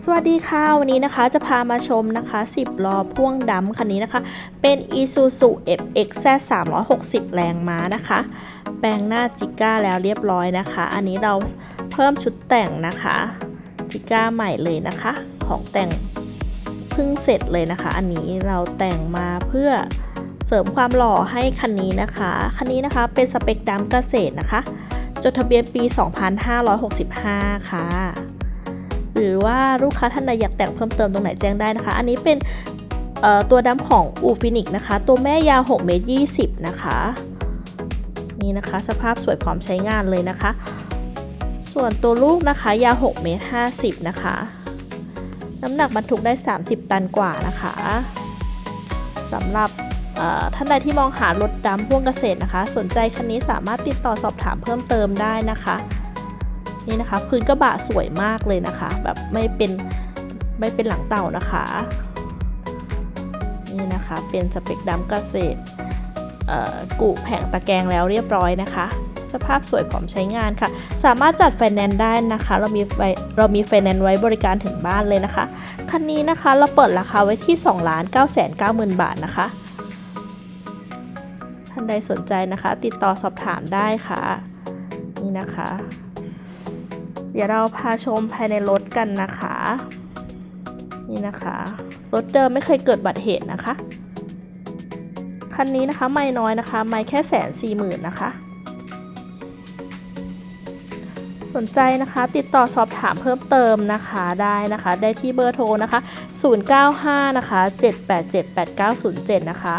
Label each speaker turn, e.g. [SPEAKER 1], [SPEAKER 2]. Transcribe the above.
[SPEAKER 1] สวัสดีค่ะ วันนี้นะคะจะพามาชมนะคะ 10 ล้อพ่วงดำคันนี้นะคะ เป็น Isuzu FX 360 แรงม้านะคะ แปลงหน้าจิก้าแล้วเรียบร้อยนะคะ อันนี้เราเพิ่มชุดแต่งนะคะ จิก้าใหม่เลยนะคะ ของแต่งเพิ่งเสร็จเลยนะคะ อันนี้เราแต่งมาเพื่อเสริมความหล่อให้คันนี้นะคะ คันนี้นะคะเป็นสเปคดำเกษตรนะคะ จดทะเบียนปี 2565 ค่ะ หรือว่าลูกค้าท่านใดอยากแต่งเพิ่มเติมตรงไหนแจ้งได้นะคะ อันนี้เป็นตัวดำของอูฟินิกนะคะ ตัวแม่ยาว6เมตร20 นะคะ นี่นะคะสภาพสวยพร้อมใช้งานเลยนะคะ ส่วนตัวลูกนะคะยาว6เมตร50 นะคะ น้ำหนักบรรทุกได้ 30 ตันกว่านะคะสำหรับท่านใดที่มองหารถดำพ่วงเกษตรนะคะ สนใจคันนี้สามารถติดต่อสอบถามเพิ่มเติมได้นะคะ นี่นะคะ พื้นกระบะสวยมากเลยนะคะ แบบไม่เป็นไม่เป็นหลังเต่านะคะ นี่นะคะเป็นสเปคดำเกษตรเอ่อกุแผงตะแกรงแล้วเรียบร้อยนะคะ สภาพสวยพร้อมใช้งานค่ะ สามารถจัดไฟแนนซ์ได้นะคะ เรามีไฟเรามีไฟแนนซ์ไว้บริการถึงบ้านเลยนะคะ คันนี้นะคะเราเปิดราคาไว้ที่ 2 9 9 9 0 0 0 บาทนะคะ ท่านใดสนใจนะคะ ติดต่อสอบถามได้ค่ะ นี่นะคะ เดี๋ยวเราพาชมภายในรถกันนะคะ นี่นะคะ รถเดิมไม่เคยเกิดบัตรเหตุนะคะ คันนี้นะคะไม่น้อยนะคะ ไม่แค่แสนสี่หมื่นนะคะ สนใจนะคะ ติดต่อสอบถามเพิ่มเติมนะคะได้นะคะ ได้ที่เบอร์โทรนะคะ 095 นะคะ 7878907 นะคะ